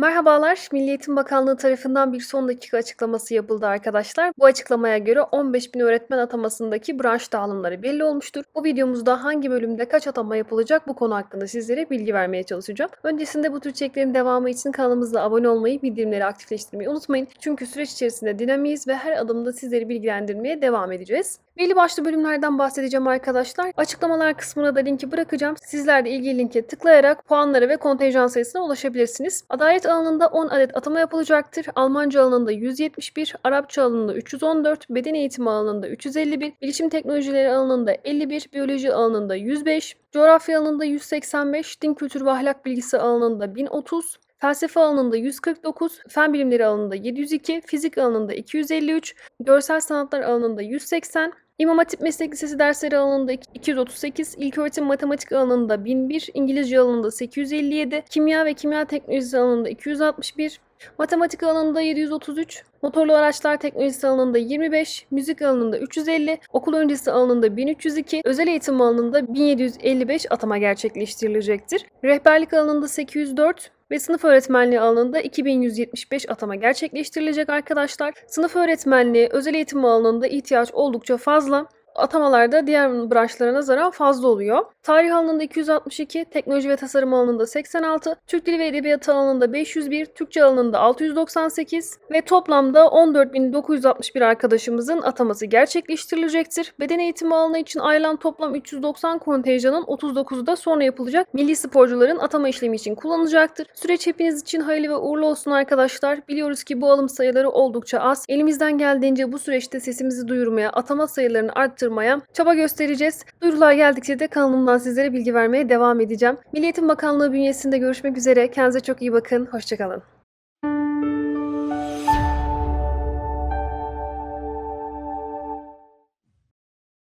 Merhabalar, Milli Eğitim Bakanlığı tarafından bir son dakika açıklaması yapıldı arkadaşlar. Bu açıklamaya göre 15 bin öğretmen atamasındaki branş dağılımları belli olmuştur. Bu videomuzda hangi bölümde kaç atama yapılacak bu konu hakkında sizlere bilgi vermeye çalışacağım. Öncesinde bu tür içeriklerin devamı için kanalımıza abone olmayı, bildirimleri aktifleştirmeyi unutmayın. Çünkü süreç içerisinde dinamiyiz ve her adımda sizleri bilgilendirmeye devam edeceğiz. Belli başlı bölümlerden bahsedeceğim arkadaşlar. Açıklamalar kısmına da linki bırakacağım. Sizler de ilgili linke tıklayarak puanlara ve kontenjan sayısına ulaşabilirsiniz. Adalet alanında 10 adet atama yapılacaktır. Almanca alanında 171, Arapça alanında 314, beden eğitimi alanında 351, bilişim teknolojileri alanında 51, biyoloji alanında 105, coğrafya alanında 185, din kültür ve ahlak bilgisi alanında 1030, Felsefe alanında 149, fen bilimleri alanında 702, fizik alanında 253, görsel sanatlar alanında 180, İmam Hatip Meslek Lisesi dersleri alanında 238, İlköğretim Matematik alanında 1001, İngilizce alanında 857, Kimya ve Kimya Teknolojisi alanında 261, Matematik alanında 733, Motorlu araçlar teknolojisi alanında 25, müzik alanında 350, okul öncesi alanında 1302, özel eğitim alanında 1755 atama gerçekleştirilecektir. Rehberlik alanında 804, ve sınıf öğretmenliği alanında 2175 atama gerçekleştirilecek arkadaşlar. Sınıf öğretmenliği özel eğitim alanında ihtiyaç oldukça fazla. Atamalarda diğer branşlara nazaran fazla oluyor. Tarih alanında 262, teknoloji ve tasarım alanında 86, Türk Dili ve Edebiyatı alanında 501, Türkçe alanında 698 ve toplamda 14.961 arkadaşımızın ataması gerçekleştirilecektir. Beden eğitimi alanı için ayrılan toplam 390 kontenjanın 39'u da sonra yapılacak milli sporcuların atama işlemi için kullanılacaktır. Süreç hepiniz için hayırlı ve uğurlu olsun arkadaşlar. Biliyoruz ki bu alım sayıları oldukça az. Elimizden geldiğince bu süreçte sesimizi duyurmaya, atama sayılarını arttırmaya çaba göstereceğiz. Duyurular geldikçe de kanalımdan sizlere bilgi vermeye devam edeceğim. Milli Eğitim Bakanlığı bünyesinde görüşmek üzere. Kendinize çok iyi bakın. Hoşçakalın.